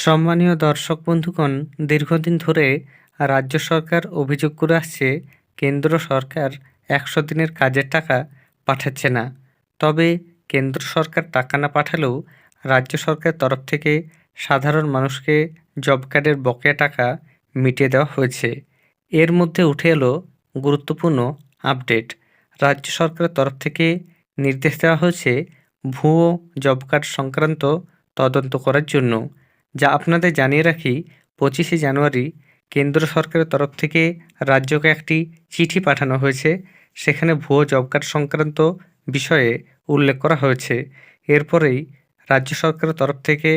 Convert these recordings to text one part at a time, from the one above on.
সম্মানীয় দর্শক বন্ধুগণ, দীর্ঘদিন ধরে রাজ্য সরকার অভিযোগ করে আসছে, কেন্দ্র সরকার একশো দিনের কাজের টাকা পাঠাচ্ছে না। তবে কেন্দ্র সরকার টাকা না পাঠালেও রাজ্য সরকারের তরফ থেকে সাধারণ মানুষকে জব কার্ডের বকেয়া টাকা মিটিয়ে দেওয়া হয়েছে। এর মধ্যে উঠে এলো গুরুত্বপূর্ণ আপডেট। রাজ্য সরকারের তরফ থেকে নির্দেশ দেওয়া হয়েছে ভুয়ো জব কার্ড সংক্রান্ত তদন্ত করার জন্য। যা আপনাদের জানিয়ে রাখি, পঁচিশে জানুয়ারি কেন্দ্র সরকারের তরফ থেকে রাজ্যকে একটি চিঠি পাঠানো হয়েছে। সেখানে ভুয়ো জব কার্ড সংক্রান্ত বিষয়ে উল্লেখ করা হয়েছে। এরপরেই রাজ্য সরকারের তরফ থেকে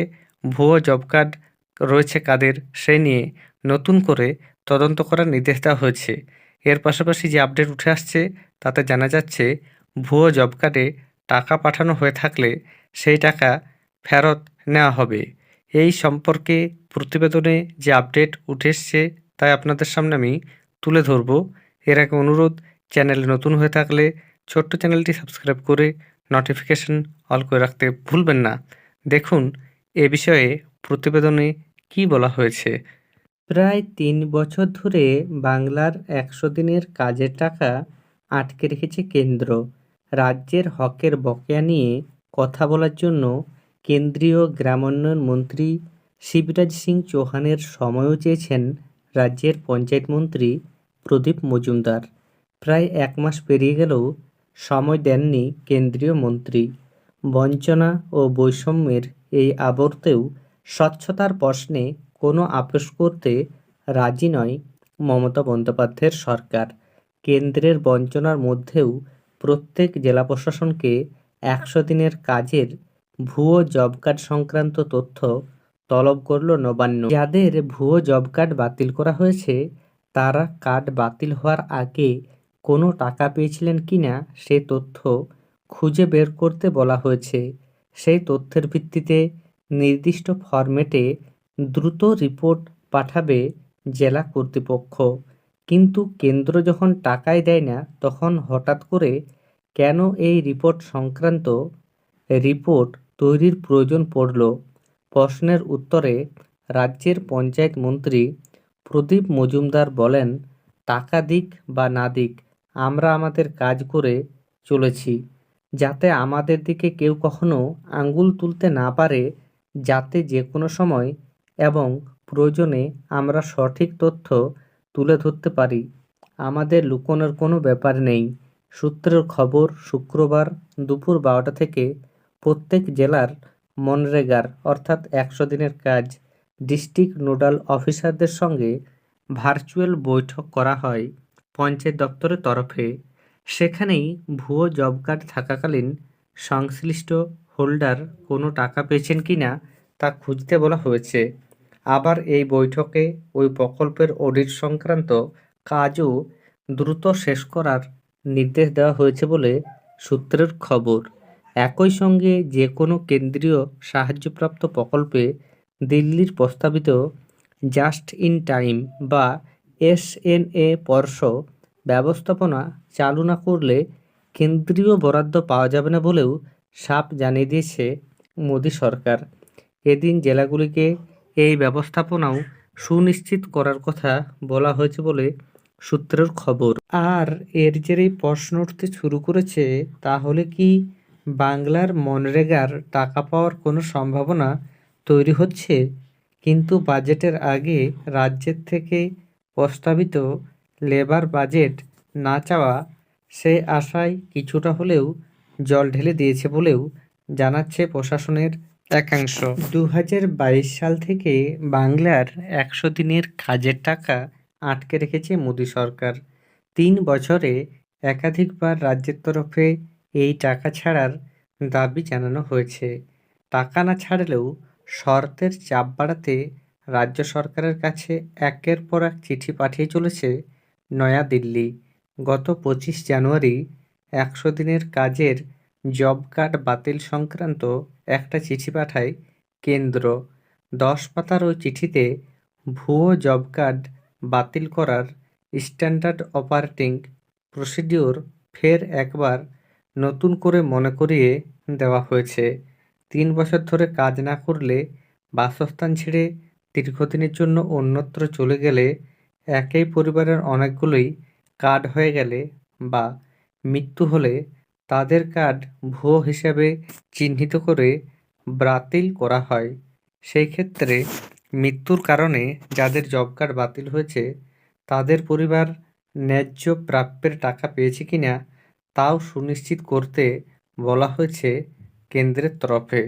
ভুয়ো জব কার্ড রয়েছে কাদের সে নিয়ে নতুন করে তদন্ত করার নির্দেশ দেওয়া হয়েছে। এর পাশাপাশি যে আপডেট উঠে আসছে, তাতে জানা যাচ্ছে, ভুয়ো জব কার্ডে টাকা পাঠানো হয়ে থাকলে সেই টাকা ফেরত নেওয়া হবে। এই সম্পর্কে প্রতিবেদনে যে আপডেট উঠে এসছে, তাই আপনাদের সামনে আমি তুলে ধরব। এর আগে অনুরোধ, চ্যানেলে নতুন হয়ে থাকলে ছোট্ট চ্যানেলটি সাবস্ক্রাইব করে নোটিফিকেশন অল করে রাখতে ভুলবেন না। দেখুন, এ বিষয়ে প্রতিবেদনে কি বলা হয়েছে। প্রায় তিন বছর ধরে বাংলার একশো দিনের কাজের টাকা আটকে রেখেছে কেন্দ্র। রাজ্যের হকের বকেয়া নিয়ে কথা বলার জন্য কেন্দ্রীয় গ্রামোন্নয়ন মন্ত্রী শিবরাজ সিং চৌহানের সময়ও চেয়েছেন রাজ্যের পঞ্চায়েত মন্ত্রী প্রদীপ মজুমদার। প্রায় এক মাস পেরিয়ে গেলেও সময় দেননি কেন্দ্রীয় মন্ত্রী। বঞ্চনা ও বৈষম্যের এই আবর্তেও স্বচ্ছতার প্রশ্নে কোনো আপোষ করতে রাজি নয় মমতা বন্দ্যোপাধ্যায়ের সরকার। কেন্দ্রের বঞ্চনার মধ্যেও প্রত্যেক জেলা প্রশাসনকে একশো দিনের কাজের ভুয়ো জব কার্ড সংক্রান্ত তথ্য তলব করল নবান্ন। যাদের ভুয়ো জব কার্ড বাতিল করা হয়েছে, তারা কার্ড বাতিল হওয়ার আগে কোনো টাকা পেয়েছিলেন কিনা সে তথ্য খুঁজে বের করতে বলা হয়েছে। সেই তথ্যের ভিত্তিতে নির্দিষ্ট ফরম্যাটে দ্রুত রিপোর্ট পাঠাবে জেলা কর্তৃপক্ষ। কিন্তু কেন্দ্র যখন টাকাই দেয় না, তখন হঠাৎ করে কেন এই রিপোর্ট সংক্রান্ত রিপোর্ট তৈরির প্রয়োজন পড়ল। প্রশ্নের উত্তরে রাজ্যের পঞ্চায়েত মন্ত্রী প্রদীপ মজুমদার বলেন, টাকা দিক বা না দিক, আমরা আমাদের কাজ করে চলেছি। যাতে আমাদের দিকে কেউ কখনো আঙ্গুল তুলতে না পারে, যাতে যে কোনো সময় এবং প্রয়োজনে আমরা সঠিক তথ্য তুলে ধরতে পারি। আমাদের লুকোনোর কোনো ব্যাপার নেই। সূত্রের খবর শুক্রবার দুপুর বারোটা থেকে প্রত্যেক জেলার মনরেগার অর্থাৎ একশো দিনের কাজ ডিস্ট্রিক্ট নোডাল অফিসারদের সঙ্গে ভার্চুয়াল বৈঠক করা হয় পঞ্চায়েত দপ্তরের তরফে। সেখানেই ভুয়ো জব কার্ড থাকাকালীন সংশ্লিষ্ট হোল্ডার কোনো টাকা পেয়েছেন কি না তা খুঁজতে বলা হয়েছে। আবার এই বৈঠকে ওই প্রকল্পের অডিট সংক্রান্ত কাজও দ্রুত শেষ করার নির্দেশ দেওয়া হয়েছে বলে সূত্রের খবর। একই সঙ্গে যে কোনো কেন্দ্রীয় সাহায্যপ্রাপ্ত প্রকল্পে দিল্লির প্রস্তাবিত জাস্ট ইন টাইম বা এসএনএ পর্ষ ব্যবস্থাপনা চালু না করলে কেন্দ্রীয় বরাদ্দ পাওয়া যাবে না বলেও সাপ জানিয়ে দিয়েছে মোদী সরকার। এদিন জেলাগুলিকে এই ব্যবস্থাপনাও সুনিশ্চিত করার কথা বলা হয়েছে বলে সূত্রের খবর। আর এর জেরেই প্রশ্ন উঠতে শুরু করেছে, তাহলে কি বাংলার মনরেগার টাকা পাওয়ার কোনো সম্ভাবনা তৈরি হচ্ছে কিন্তু বাজেটের আগে রাজ্যের থেকে প্রস্তাবিত লেবার বাজেট না চাওয়া সে আশায় কিছুটা হলেও জল ঢেলে দিয়েছে বলেও জানাচ্ছে প্রশাসনের একাংশ। দু হাজার বাইশ সাল থেকে বাংলার একশো দিনের কাজের টাকা আটকে রেখেছে মোদী সরকার। তিন বছরে একাধিকবার রাজ্যের তরফে এই টাকা ছাড়ার দাবি জানানো হয়েছে। টাকা না ছাড়লেও শর্তের চাপ বাড়াতে রাজ্য সরকারের কাছে একের পর এক চিঠি পাঠিয়ে চলেছে নয়াদিল্লি গত পঁচিশ জানুয়ারি একশো দিনের কাজের জব কার্ড বাতিল সংক্রান্ত একটা চিঠি পাঠায় কেন্দ্র। দশ পাতার ওই চিঠিতে ভুয়ো জব কার্ড বাতিল করার স্ট্যান্ডার্ড অপারেটিং প্রসিডিওর ফের একবার নতুন করে মনে করিয়ে দেওয়া হয়েছে। তিন বছর ধরে কাজ না করলে বাসস্থান ছেড়ে দীর্ঘদিনের জন্য অন্যত্র চলে গেলে একই পরিবারের অনেকগুলোই কার্ড হয়ে গেলে বা মৃত্যু হলে তাদের কার্ড ভুয়ো হিসাবে চিহ্নিত করে বাতিল করা হয়। সেই ক্ষেত্রে মৃত্যুর কারণে যাদের জব কার্ড বাতিল হয়েছে, তাদের পরিবার ন্যায্য প্রাপ্যের টাকা পেয়েছে কিনা তাও সুনিশ্চিত করতে বলা হয়েছে কেন্দ্রের তরফে।